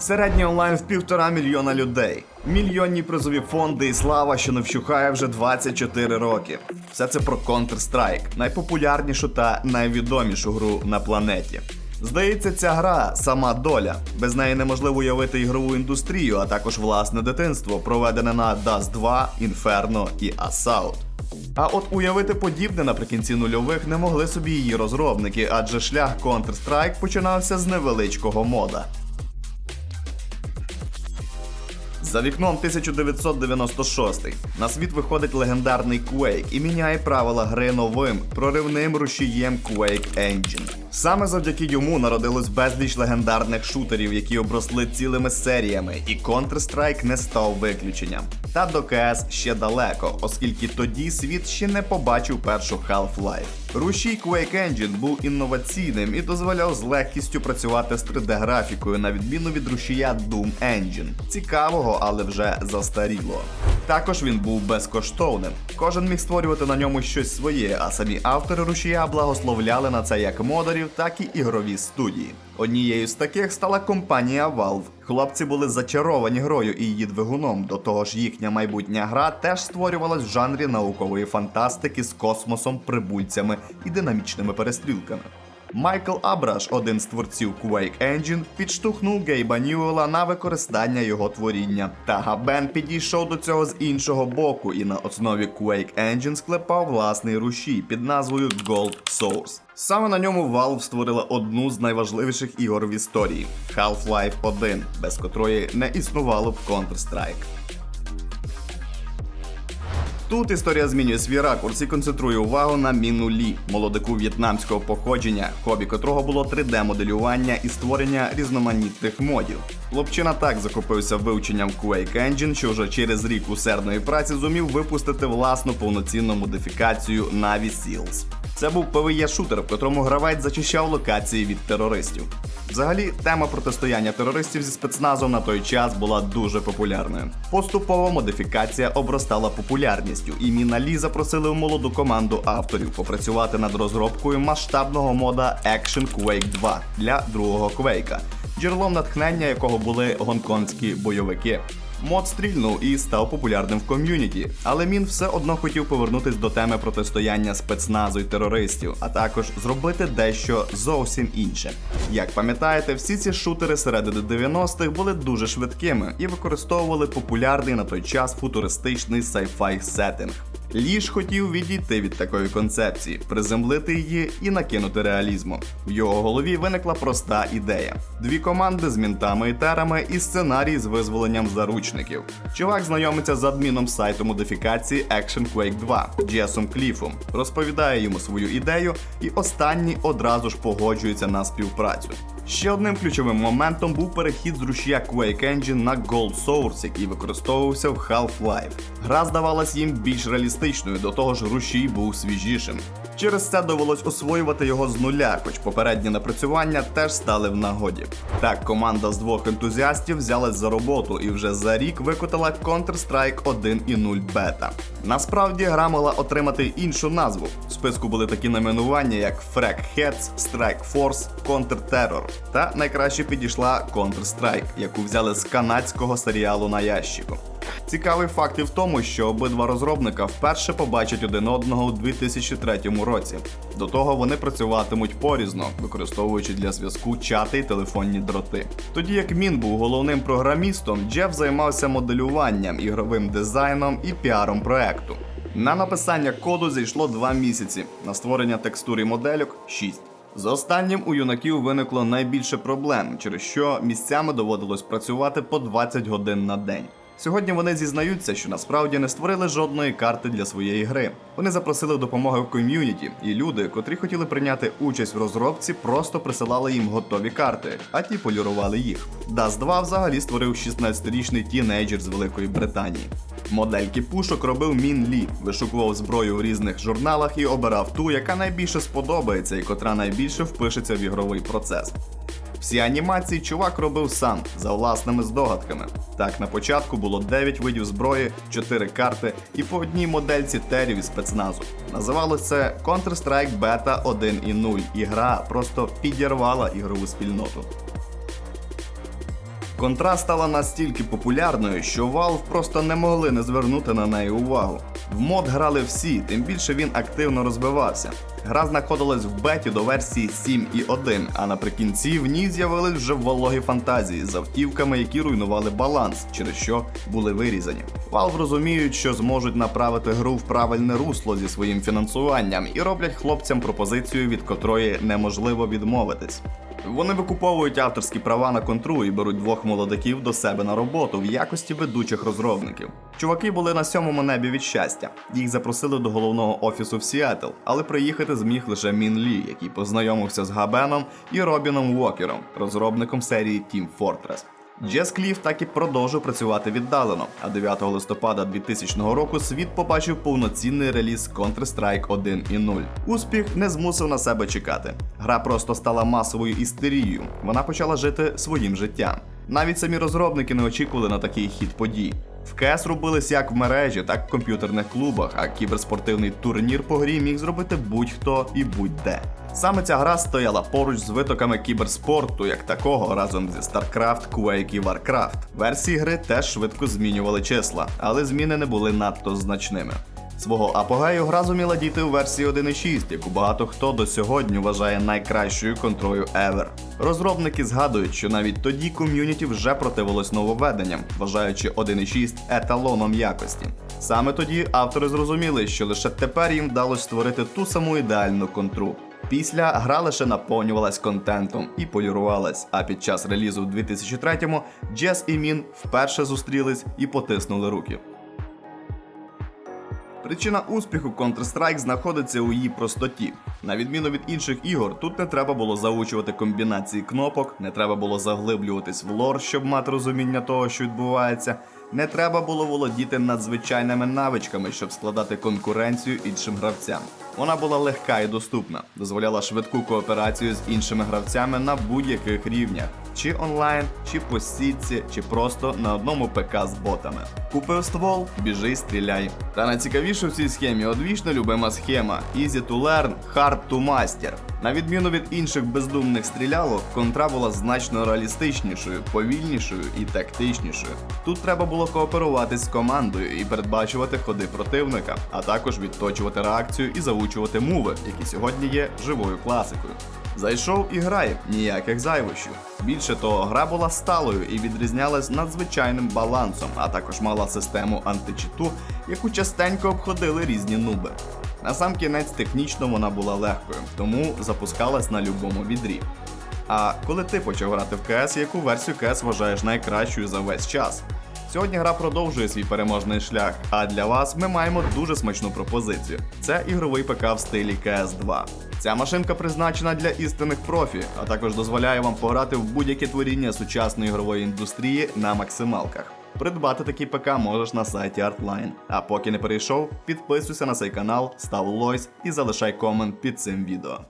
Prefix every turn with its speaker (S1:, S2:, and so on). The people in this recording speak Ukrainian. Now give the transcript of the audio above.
S1: Середній онлайн в півтора мільйона людей, мільйонні призові фонди і слава, що не вщухає вже 24 роки. Все це про Counter-Strike, найпопулярнішу та найвідомішу гру на планеті. Здається, ця гра сама доля. Без неї неможливо уявити ігрову індустрію, а також власне дитинство, проведене на Dust 2, Inferno і Assault. А от уявити подібне наприкінці нульових не могли собі її розробники, адже шлях Counter-Strike починався з невеличкого мода. За вікном 1996 на світ виходить легендарний Quake і міняє правила гри новим проривним рушієм Quake Engine. Саме завдяки йому народилось безліч легендарних шутерів, які обросли цілими серіями, і Counter-Strike не став виключенням. Та до КС ще далеко, оскільки тоді світ ще не побачив першу Half-Life. Рушій Quake Engine був інноваційним і дозволяв з легкістю працювати з 3D-графікою, на відміну від рушія Doom Engine. Цікавого, але вже застаріло. Також він був безкоштовним. Кожен міг створювати на ньому щось своє, а самі автори рушія благословляли на це як модерів, так і ігрові студії. Однією з таких стала компанія Valve. Хлопці були зачаровані грою і її двигуном. До того ж, їхня майбутня гра теж створювалась в жанрі наукової фантастики з космосом, прибульцями і динамічними перестрілками. Майкл Абраш, один з творців Quake Engine, підштовхнув Гейба Ньюела на використання його творіння. Та Габен підійшов до цього з іншого боку і на основі Quake Engine склепав власний рушій під назвою Gold Source. Саме на ньому Valve створила одну з найважливіших ігор в історії Half-Life 1, без котрої не існувало б Counter-Strike. Тут історія змінює свій ракурс і концентрує увагу на Міну Лі, молодику в'єтнамського походження, хобі котрого було 3D-моделювання і створення різноманітних модів. Хлопчина так захопився вивченням Quake Engine, що вже через рік усердної праці зумів випустити власну повноцінну модифікацію Na'Vi Seals. Це був pve шутер, в котрому гравець зачищав локації від терористів. Взагалі, тема протистояння терористів зі спецназом на той час була дуже популярною. Поступово модифікація обростала популярністю, і Міналі запросили молоду команду авторів попрацювати над розробкою масштабного мода Action Quake 2 для другого Quake, джерелом натхнення якого були гонконгські бойовики. Мод стрільнув і став популярним в ком'юніті, але Мін все одно хотів повернутись до теми протистояння спецназу й терористів, а також зробити дещо зовсім інше. Як пам'ятаєте, всі ці шутери середини 90-х були дуже швидкими і використовували популярний на той час футуристичний sci-fi сеттинг. Ліж хотів відійти від такої концепції, приземлити її і накинути реалізму. В його голові виникла проста ідея: дві команди з мінтами і терами і сценарій з визволенням заручників. Чувак знайомиться з адміном сайту модифікації Action Quake 2 Джесом Кліфом, розповідає йому свою ідею, і останній одразу ж погоджується на співпрацю. Ще одним ключовим моментом був перехід з рушія Quake Engine на Gold Source, який використовувався в Half-Life. Гра здавалась їм більш реалістичною, до того ж рушій був свіжішим. Через це довелось освоювати його з нуля, хоч попередні напрацювання теж стали в нагоді. Так, команда з двох ентузіастів взялась за роботу і вже за рік викотила Counter-Strike 1.0 бета. Насправді гра могла отримати іншу назву. В списку були такі найменування, як Frag Heads, Strike Force, Counter Terror. Та найкраще підійшла Counter-Strike, яку взяли з канадського серіалу на ящику. Цікавий факт і в тому, що обидва розробника вперше побачать один одного у 2003 році. До того вони працюватимуть порізно, використовуючи для зв'язку чати й телефонні дроти. Тоді як Мін був головним програмістом, Джеф займався моделюванням, ігровим дизайном і піаром проекту. На написання коду зійшло 2 місяці, на створення текстур і модельок 6. З останнім у юнаків виникло найбільше проблем, через що місцями доводилось працювати по 20 годин на день. Сьогодні вони зізнаються, що насправді не створили жодної карти для своєї гри. Вони запросили допомоги в ком'юніті, і люди, котрі хотіли прийняти участь в розробці, просто присилали їм готові карти, а ті полірували їх. Dust 2 взагалі створив 16-річний тінейджер з Великої Британії. Модельки пушок робив Мін Лі, вишукував зброю в різних журналах і обирав ту, яка найбільше сподобається і котра найбільше впишеться в ігровий процес. Всі анімації чувак робив сам за власними здогадками. Так, на початку було 9 видів зброї, 4 карти і по одній модельці терів і спецназу. Називалося це Counter-Strike Beta 1.0, і гра просто підірвала ігрову спільноту. Контра стала настільки популярною, що Valve просто не могли не звернути на неї увагу. В мод грали всі, тим більше він активно розвивався. Гра знаходилась в беті до версії 7.1, а наприкінці в ній з'явились вже вологі фантазії з автівками, які руйнували баланс, через що були вирізані. Valve розуміють, що зможуть направити гру в правильне русло зі своїм фінансуванням і роблять хлопцям пропозицію, від котрої неможливо відмовитись. Вони викуповують авторські права на контру і беруть двох молодиків до себе на роботу в якості ведучих розробників. Чуваки були на сьомому небі від щастя. Їх запросили до головного офісу в Сіетл, але приїхати зміг лише Мін Лі, який познайомився з Габеном і Робіном Уокером, розробником серії Team Fortress. Джес Кліф так і продовжив працювати віддалено. А 9 листопада 2000 року світ побачив повноцінний реліз Counter-Strike 1.0. Успіх не змусив на себе чекати. Гра просто стала масовою істерією. Вона почала жити своїм життям. Навіть самі розробники не очікували на такий хід подій. В КС робились як в мережі, так і в комп'ютерних клубах, а кіберспортивний турнір по грі міг зробити будь-хто і будь-де. Саме ця гра стояла поруч з витоками кіберспорту, як такого, разом зі StarCraft, Quake і Warcraft. Версії гри теж швидко змінювали числа, але зміни не були надто значними. Свого апогею гра зуміла дійти у версії 1.6, яку багато хто до сьогодні вважає найкращою контрою ever. Розробники згадують, що навіть тоді ком'юніті вже противилось нововведенням, вважаючи 1.6 еталоном якості. Саме тоді автори зрозуміли, що лише тепер їм вдалося створити ту саму ідеальну контру. Після гра лише наповнювалась контентом і полірувалась. А під час релізу в 2003-му Джес і Мін вперше зустрілись і потиснули руки. Причина успіху Counter-Strike знаходиться у її простоті. На відміну від інших ігор, тут не треба було заучувати комбінації кнопок, не треба було заглиблюватись в лор, щоб мати розуміння того, що відбувається. Не треба було володіти надзвичайними навичками, щоб складати конкуренцію іншим гравцям. Вона була легка і доступна, дозволяла швидку кооперацію з іншими гравцями на будь-яких рівнях, чи онлайн, чи по сітці, чи просто на одному ПК з ботами. Купив ствол, біжи, стріляй. Та найцікавіше в цій схемі одвічно любима схема: Easy to learn, hard to master. На відміну від інших бездумних стрілялок, контра була значно реалістичнішою, повільнішою і тактичнішою. Тут треба було кооперуватись з командою і передбачувати ходи противника, а також відточувати реакцію і заучувати мови, які сьогодні є живою класикою. Зайшов і грає, ніяких зайвощів. Більше того, гра була сталою і відрізнялась надзвичайним балансом, а також мала систему античиту, яку частенько обходили різні нуби. На сам кінець технічно вона була легкою, тому запускалась на любому відрі. А коли ти почав грати в КС, яку версію КС вважаєш найкращою за весь час? Сьогодні гра продовжує свій переможний шлях, а для вас ми маємо дуже смачну пропозицію. Це ігровий ПК в стилі КС 2. Ця машинка призначена для істинних профі, а також дозволяє вам пограти в будь-яке творіння сучасної ігрової індустрії на максималках. Придбати такий ПК можеш на сайті Artline. А поки не перейшов, підписуйся на цей канал, став лойс і залишай комент під цим відео.